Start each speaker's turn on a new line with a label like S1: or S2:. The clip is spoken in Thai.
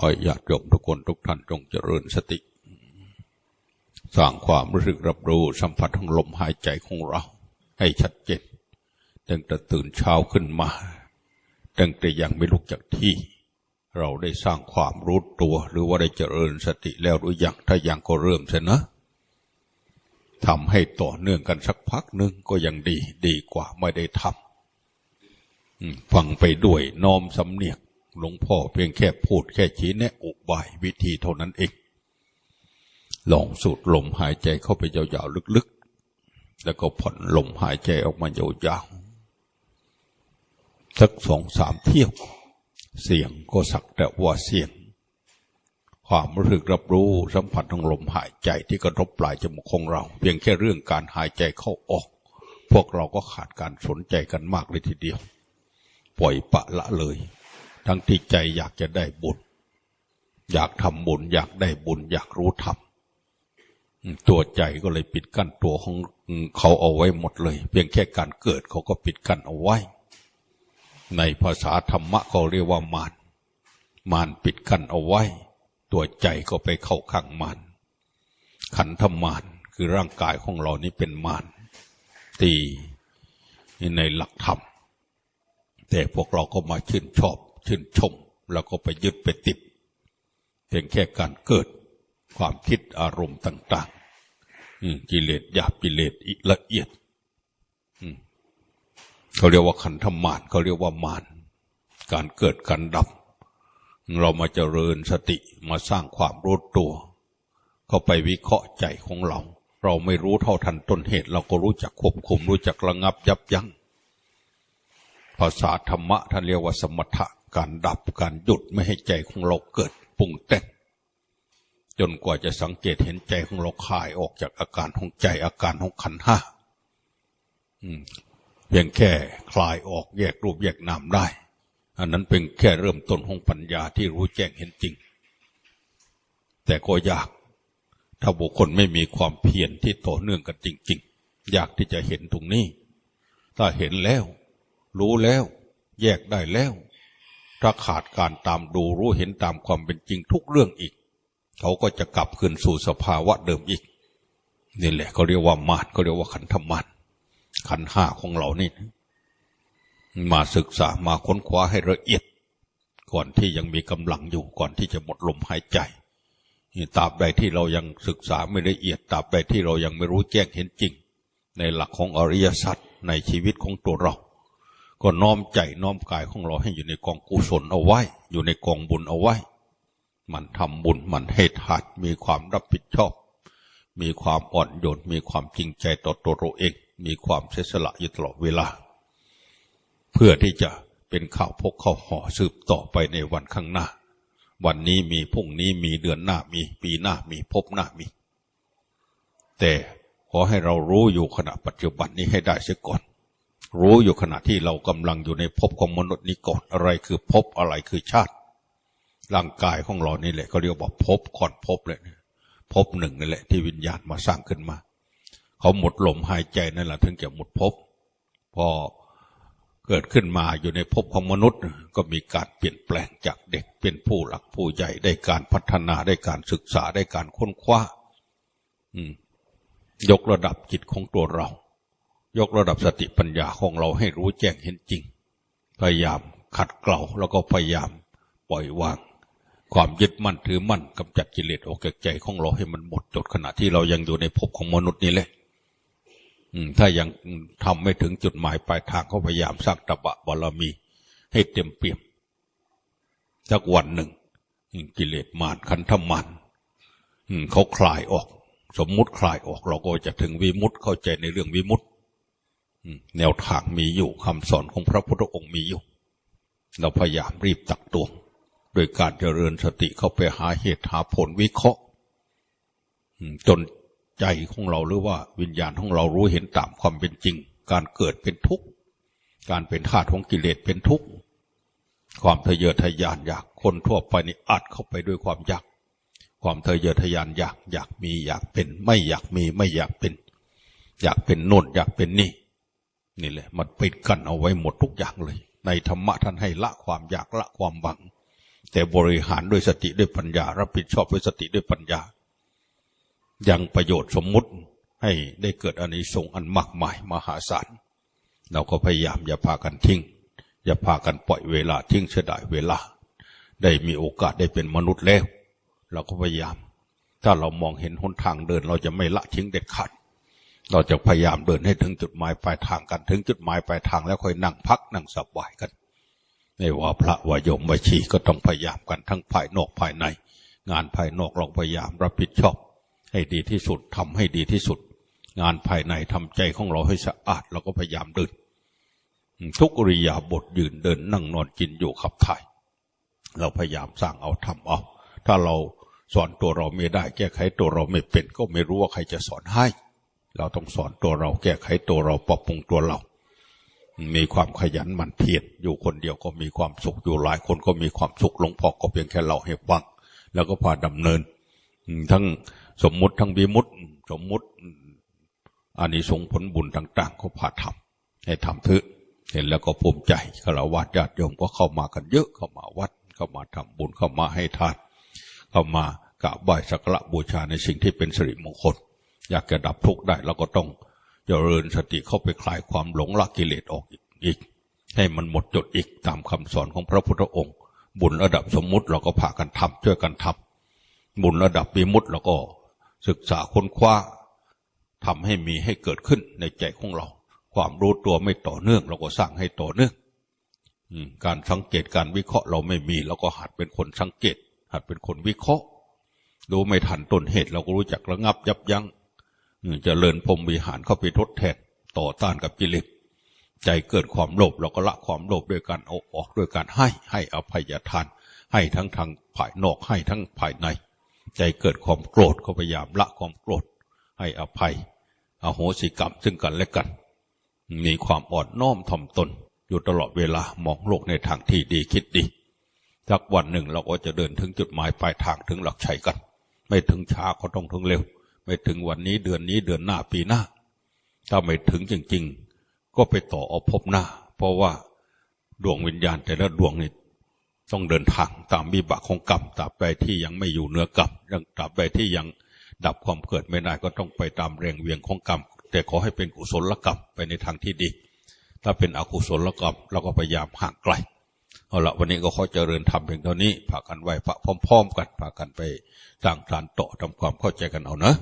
S1: ให้ญาติโยมทุกคนทุกท่านจงเจริญสติ สร้างความรู้สึกรับรู้สัมผัสของลมหายใจของเรา ให้ชัดเจนตั้งแต่ตื่นเช้าขึ้นมาตั้งแต่ยังไม่ลุกจากที่ เราได้สร้างความรู้ตัว หรือว่าได้เจริญสติแล้วหรือยังถ้ายังก็เริ่มเสนะทำให้ต่อเนื่องกันสักพักหนึ่งก็ยังดีดีกว่าไม่ได้ทำฟังไปด้วยน้อมสำเนียก หลวงพ่อเพียงแค่พูดแค่ชี้แนะอุบายวิธีเท่านั้นเอง ลองสูดลมหายใจเข้าไปยาวๆลึกๆ แล้วก็ผ่อนลมหายใจออกมายาวๆ สักสองสามเที่ยว เสียงก็สักแต่ว่าเสียง ความรู้สึกรับรู้สัมผัสของลมหายใจที่กระทบปลายจมูกของเรา เพียงแค่เรื่องการหายใจเข้าออก พวกเราก็ขาดการสนใจกันมากเลยทีเดียว ปล่อยปะละเลย ทั้งที่ใจอยากจะได้บุญ อยากทำบุญ อยากได้บุญ อยากรู้ธรรมตัวใจก็เลยปิดกั้นตัวของเขาเอาไว้หมดเลย เพียงแค่การเกิดเขาก็ปิดกั้นเอาไว้ ในภาษาธรรมะเขาเรียกว่ามารมารปิดกั้นเอาไว้ ตัวใจก็ไปเข้าข้างมารขันธมารคือร่างกายของเรานี้เป็นมารตีในหลักธรรมแต่พวกเราก็มาชื่นชอบ ชื่นชม แล้วก็ไปยึดไปติดเพียงแค่การเกิดความคิดอารมณ์ต่างๆกิเลสหยาบกิเลสละเอียดเขาเรียกว่าขันธมารเขาเรียกว่ามารการเกิดการดับ เรามาเจริญสติมาสร้างความรู้ตัว เข้าไปวิเคราะห์ใจของเรา เราไม่รู้เท่าทันต้นเหตุ เราก็รู้จักควบคุมรู้จักระงับยับยัง้งภาษาธรรมะท่านเรียกว่าสมถะ การดับการหยุดไม่ให้ใจของเราเกิดปรุงแต่งจนกว่าจะสังเกตเห็นใจของเราคลายออกจากอาการของใจอาการของขันห้าเพียงแค่คลายออกแยกรูปแยกนามได้ อันนั้นเป็นแค่เริ่มต้นของปัญญาที่รู้แจ้งเห็นจริง แต่ก็ยาก ถ้าบุคคลไม่มีความเพียรที่ต่อเนื่องกันจริงๆอยากที่จะเห็นตรงนี้ ถ้าเห็นแล้ว รู้แล้ว แยกได้แล้ว ถ้าขาดการตามดูรู้เห็นตามความเป็นจริงทุกเรื่องอีก เขาก็จะกลับคืนสู่สภาวะเดิมอีก นี่แหละเขาเรียกว่ามารเขาเรียกว่าขันธมารขันห้าของเรานี่ มาศึกษามาค้นคว้าให้ละเอียด ก่อนที่ยังมีกำลังอยู่ก่อนที่จะหมดลมหายใจตราบใดที่เรายังศึกษาไม่ละเอียดตราบใดที่เรายังไม่รู้แจ้งเห็นจริง ในหลักของอริยสัจในชีวิตของตัวเรา ก็น้อมใจน้อมกายของเราให้อยู่ในกองกุศลเอาไว้ อยู่ในกองบุญเอาไว้ มันทำบุญมันให้ทานมีความรับผิดชอบ มีความอ่อนโยนมีความจริงใจต่อตัวเราเอง มีความเสียสละอยู่ตลอดเวลา เพื่อที่จะเป็นข่าวพกข้าวห่อสืบต่อไปในวันข้างหน้า วันนี้มีพรุ่งนี้มีเดือนหน้ามีปีหน้ามีพบหน้ามี แต่ขอให้เรารู้อยู่ขณะปัจจุบันนี้ให้ได้เสียก่อน รู้อยู่ขณะที่เรากำลังอยู่ในภพของมนุษย์นี้ก่อนอะไรคือภพอะไรคือชาติ ร่างกายของเรานี่แหละเขาเรียกว่าภพก่อนภพเลยภพหนึ่งนี่แหละที่วิญญาณมาสร้างขึ้นมา เขาหมดลมหายใจนั่นแหละถึงจะหมดภพพอเกิดขึ้นมาอยู่ในภพของมนุษย์ ก็มีการเปลี่ยนแปลงจากเด็กเป็นผู้หลักผู้ใหญ่ได้การพัฒนาได้การศึกษาได้การค้นคว้ายกระดับจิตของตัวเรา ยกระดับสติปัญญาของเราให้รู้แจ้งเห็นจริง พยายามขัดเกลาแล้วก็พยายามปล่อยวาง ความยึดมั่นถือมั่นกำจัดกิเลสออกจากใจของเราให้มันหมดจดขณะที่เรายังอยู่ในภพของมนุษย์นี่แหละถ้ายังทำไม่ถึงจุดหมายปลายทางเขาพยายามสร้างตบะบารมี ให้เต็มเปี่ยมสักวันหนึ่งกิเลสมารคันธมารเขาคลายออก สมมุติคลายออกเราก็จะถึงวิมุตเข้าใจในเรื่องวิมุต แนวทางมีอยู่คำสอนของพระพุทธองค์มีอยู่ เราพยายามรีบตักตวง โดยการเจริญสติเข้าไปหาเหตุหาผลวิเคราะห์จนใจของเราหรือว่าวิญญาณของเรารู้เห็นตามความเป็นจริง การเกิดเป็นทุกข์ การเป็นธาตุของกิเลสเป็นทุกข์ ความทะเยอทะยานอยากคนทั่วไปนี่อัดเข้าไปด้วยความอยาก ความทะเยอทะยานอยากอยากมีอยากเป็น ไม่อยากมีไม่อยากเป็น อยากเป็นโน่นอยากเป็นนี่ นี่แหละ มันปิดกั้นเอาไว้หมดทุกอย่างเลย ในธรรมะท่านให้ละความอยากละความหวัง แต่บริหารด้วยสติด้วยปัญญา รับผิดชอบด้วยสติด้วยปัญญา ยังประโยชน์สมมุติให้ได้เกิดอานิสงส์อันมากมายมหาศาลเราก็พยายามอย่าพากันทิ้ง อย่าพากันปล่อยเวลาทิ้งเสียดายเวลา ได้มีโอกาสได้เป็นมนุษย์แล้ว เราก็พยายาม ถ้าเรามองเห็นหนทางเดินเราจะไม่ละทิ้งเด็ดขาด เราจะพยายามเดินให้ถึงจุดหมายปลายทางกันถึงจุดหมายปลายทางแล้วค่อยนั่งพักนั่งสบายกันไม่ว่าพระวายมวชีก็ต้องพยายามกันทั้งภายนอกภายใน งานภายนอกเราพยายามรับผิดชอบ ให้ดีที่สุดทำให้ดีที่สุด งานภายในทำใจของเราให้สะอาดเราก็พยายามเดินทุกอริยาบทยืนเดินนั่งนอนกินอยู่ขับถ่าย เราพยายามสร้างเอาทำเอาถ้าเราสอนตัวเราไม่ได้แก้ไขตัวเราไม่เป็นก็ไม่รู้ว่าใครจะสอนให้ เราต้องสอนตัวเราแก้ไขตัวเราปรับปรุงตัวเรา มีความขยันหมั่นเพียรอยู่คนเดียวก็มีความสุขอยู่หลายคนก็มีความสุขหลวงพ่อก็เพียงแค่เราให้ฟังแล้วก็พาดำเนิน ทั้งสมมุติทั้งวิมุติสมมุติอานิสงส์ผลบุญต่าง ๆ ก็พาทำให้ทำเถอะเห็นแล้วก็ภูมิใจฆราวาสญาติโยมก็เข้ามากันเยอะเข้ามาวัดเข้ามาทำบุญเข้ามาให้ทานเข้ามากราบไหว้สักการะบูชาในสิ่งที่เป็นสิริมงคล อยากจะดับทุกข์ได้เราก็ต้องเจริญสติเข้าไปคลายความหลงละกิเลสออกอีกให้มันหมดจดอีกตามคำสอนของพระพุทธองค์ บุญระดับสมมุติเราก็พากันทำช่วยกันทำบุญระดับวิมุตติเราก็ศึกษาค้นคว้าทำให้มีให้เกิดขึ้นในใจของเรา ความรู้ตัวไม่ต่อเนื่อง เราก็สร้างให้ต่อเนื่องการสังเกตการวิเคราะห์เราไม่มีเราก็หัดเป็นคนสังเกต หัดเป็นคนวิเคราะห์ดูไม่ทันต้นเหตุเราก็รู้จักระงับยับยัง้ง จะเลินพรมวิหารเข้าไปทดแทนต่อต้านกับกิเลสใจเกิดความโลภเราก็ละความโลภด้วยการเอาออกด้วยการให้ให้อภัยทาน ให้ทั้งทางภายนอกให้ทั้งภายใน ใจเกิดความโกรธก็พยายามละความโกรธ ให้อภัยอโหสิกรรมซึ่งกันและกัน มีความอ่อนน้อมถ่อมตน อยู่ตลอดเวลามองโลกในทางที่ดีคิดดีสักวันหนึ่งเราก็จะเดินถึงจุดหมายปลายทางถึงหลักชัยกัน ไม่ถึงช้าก็ต้องถึงเร็ว ไม่ถึงวันนี้เดือนนี้เดือนหน้าปีหน้า ถ้าไม่ถึงจริง ๆ ก็ไปต่อเอาพบหน้า เพราะว่าดวงวิญญาณแต่ละดวงนี่ต้องเดินทางตามวิบากของกรรมตราบใดที่ยังไม่อยู่เนื้อกรรมยังตราบใดที่ยังดับความเกิดไม่ได้ก็ต้องไปตามแรงเวียงของกรรม แต่ขอให้เป็นกุศลกรรมไปในทางที่ดี ถ้าเป็นอกุศลกรรมเราก็พยายามห่างไกลเอาละวันนี้ก็ขอเจริญธรรมเพียงเท่านี้พากันไหวพระพร้อม ๆ กันพากันไปสร้างฐานโตทำความเข้าใจกันเอาเนอะ